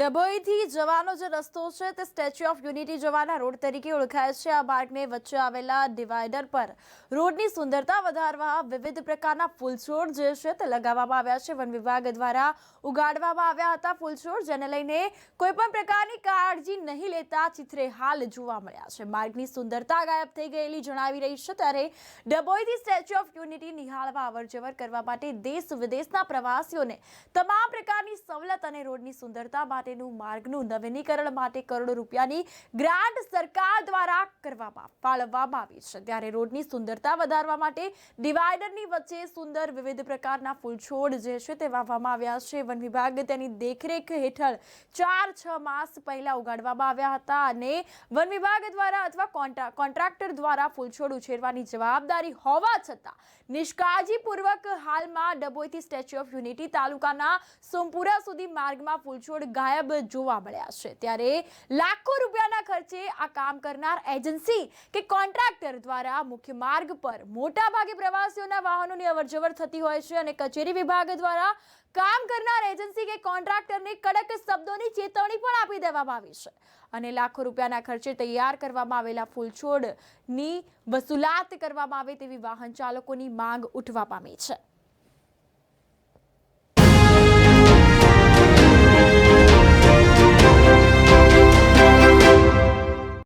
ડભોઈથી જવાનો જે રસ્તો છે તે સ્ટેચ્યુ ઓફ યુનિટી જવાના રોડ તરીકે ઓળખાય છે. આ માર્ગને વચ્ચે આવેલા ડિવાઈડર પર રોડની સુંદરતા વધારવા વિવિધ પ્રકારના ફૂલછોડ જે છે તે લગાવવામાં આવ્યા છે. વન વિભાગ દ્વારા ઉગાડવામાં આવ્યા હતા ફૂલછોડ, જેને લઈને કોઈપણ પ્રકારની કાળજી નહીં લેતા ચિત્રે હાલ જોવા મળ્યા છે. માર્ગની સુંદરતા ગાયબ થઈ ગયેલી જણાવી રહી છે. ત્યારે ડભોઈથી સ્ટેચ્યુ ઓફ યુનિટી નિહાળવા અવરજવર કરવા માટે દેશ વિદેશના પ્રવાસીઓને તમામ પ્રકારની સવલત અને રોડની સુંદરતા માટેનું માર્ગનું નવીનીકરણ માટે કરોડો રૂપિયાની ગ્રાન્ટ સરકાર દ્વારા કરવામાં ફાળવવામાં આવી છે. ત્યારે રોડની સુંદરતા વધારવા માટે ડિવાઈડરની વચ્ચે સુંદર વિવિધ પ્રકારના ફૂલછોડ જે છે તે વાવવામાં આવ્યા છે. વન વિભાગ તેની દેખરેખ હેઠળ ચાર છ માસ પહેલા ઉગાડવામાં આવ્યા હતા અને વન વિભાગ દ્વારા અથવા કોન્ટ્રાક્ટર દ્વારા ફૂલછોડ ઉછેરવાની જવાબદારી હોવા છતાં નિષ્કાળજીપૂર્વક હાલમાં ડભોઈથી સ્ટેચ્યુ ઓફ યુનિટી તાલુકાના સોમપુરા સુધી માર્ગમાં ફૂલછોડ ગાયબ જોવા મળ્યા છે. ત્યારે લાખો રૂપિયાના ખર્ચે આ કામ કરનાર એજન્સી કે કોન્ટ્રાક્ટર દ્વારા મુખ્ય માર્ગ પર મોટા ભાગે પ્રવાસીઓના વાહનોની અવરજવર થતી હોય છે અને કચેરી વિભાગ દ્વારા કામ કરનાર એજન્સી કે કોન્ટ્રાક્ટરને કડક શબ્દોની ચેતવણી પણ આપી દેવામાં આવી છે. અને લાખો રૂપિયાના ખર્ચે તૈયાર કરવામાં આવેલા ફૂલછોડની વસૂલાત કરવામાં આવે તેવી વાહન ચાલકોની માંગ ઉઠવા પામી છે.